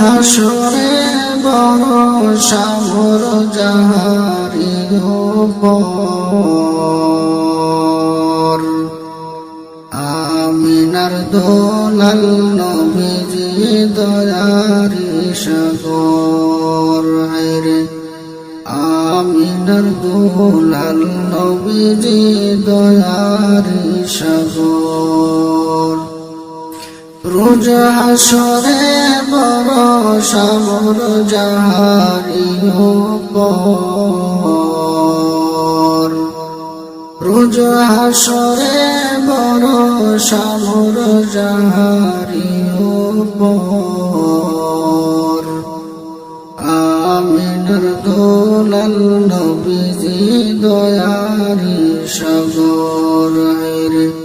হাসরে বড় সামর যাহারি উপর আমিনার দোলাল নবীজি দয়ারি সাগর, হায়রে আমিনার দোলাল নবীজি দয়ারি সাগর। রোজ হাসরে বড় সামর যাহারি উপর। রোজ হাসরে বড় সামর যাহারি উপর। আমিনার দোলাল নবীজি দয়ারি সাগর রে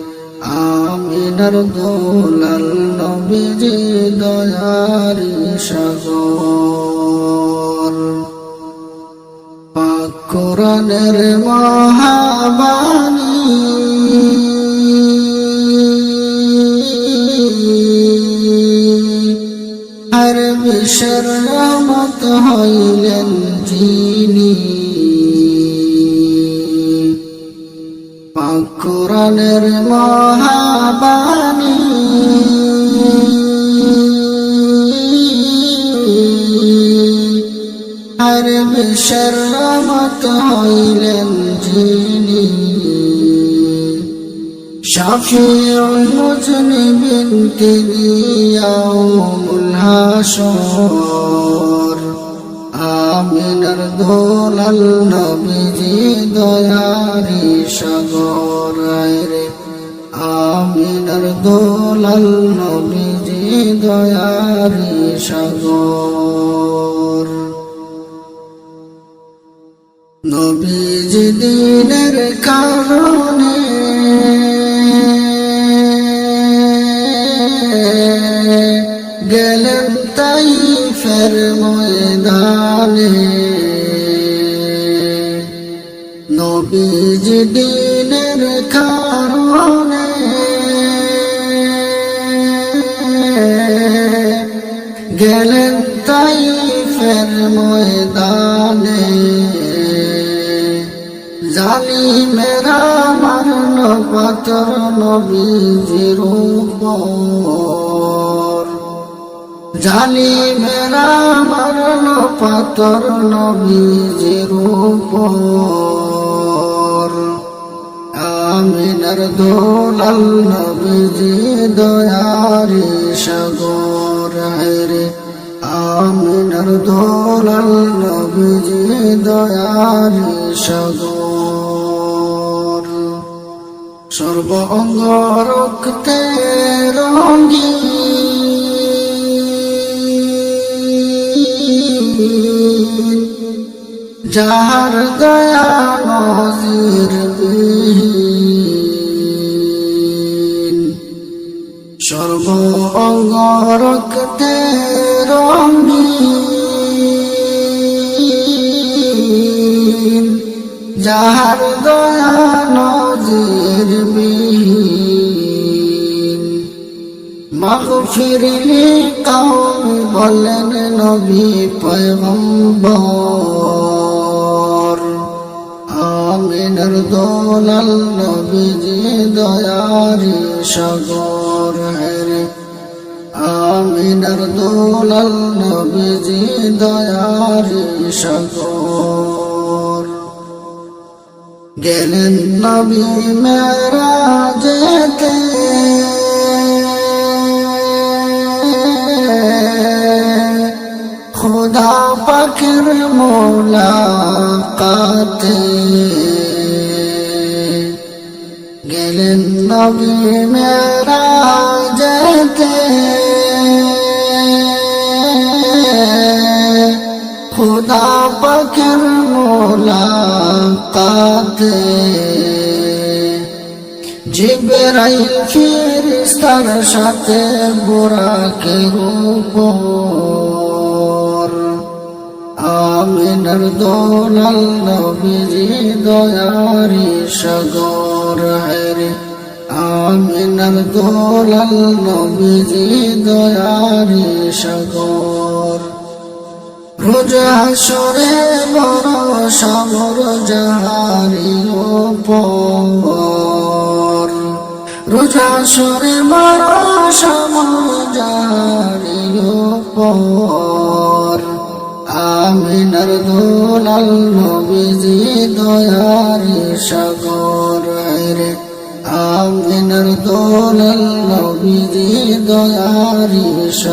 আমিনার দোলাল নবীজি দয়ারি সাগর। পাক কোরআনের মহাবাণী। আর বিশ্বের রহমত হইলেন যিনি কোরআনের মহাবাণী। আর বিশ্বের রহমত হইলেন যিনি। শাফিউল মুজনিবিন আমিনার দোলাল নবীজি দয়ারি সাগর রে। আমিনার দোলাল নবীজি দয়ারি সাগর। নবীজি দিনের কারণে গেলেন তাই ফের ময়দানে। নবীজি দিনের কারণে গেলেন তাই ফের ময়দানে। জানি মেরা মারণ পাতর নবীজির উপর জানি মেরা মারণ পাতর নবীজির উপর। আমিনার দোলাল নবীজি দয়ারি সাগর রে আমিনার দোলাল নবীজি দয়ারি সাগর। সর্ব অঙ্গ রক্তে রঙ্গি যাহার দয়া নজির সর্ব অঙ্গ রক্তে যাহার দয়া নজির বিহীন মাগফিরলি কৌম বলেন নবী পয়গম্বর। আমিনার দোলাল নবীজি দয়ারি সাগর রে আমিনার দোলাল নবীজি দয়ারি সাগর। গেলেন নবী মেরা যেতে পাখির মোলাকাতে গেলেন নবী মেরা যেতে খুদা পাখির মোলাকাতে জিবরাইল ফিরিস্তার সাথে বুরাকের উপর আমিনার দোলাল নবীজি দয়ারি সাগর হরে। আমিনার দোলাল নবীজি দয়ারি সাগর। রোজা সরে বড় সাগর জাহারি ওপর রোজা সরে বড় সাগর জাহারি ওপর আমিনার দোলাল নবীজি দয়ারি সাগর রে আমিনার দোলাল নবীজি দয়ারি সাগর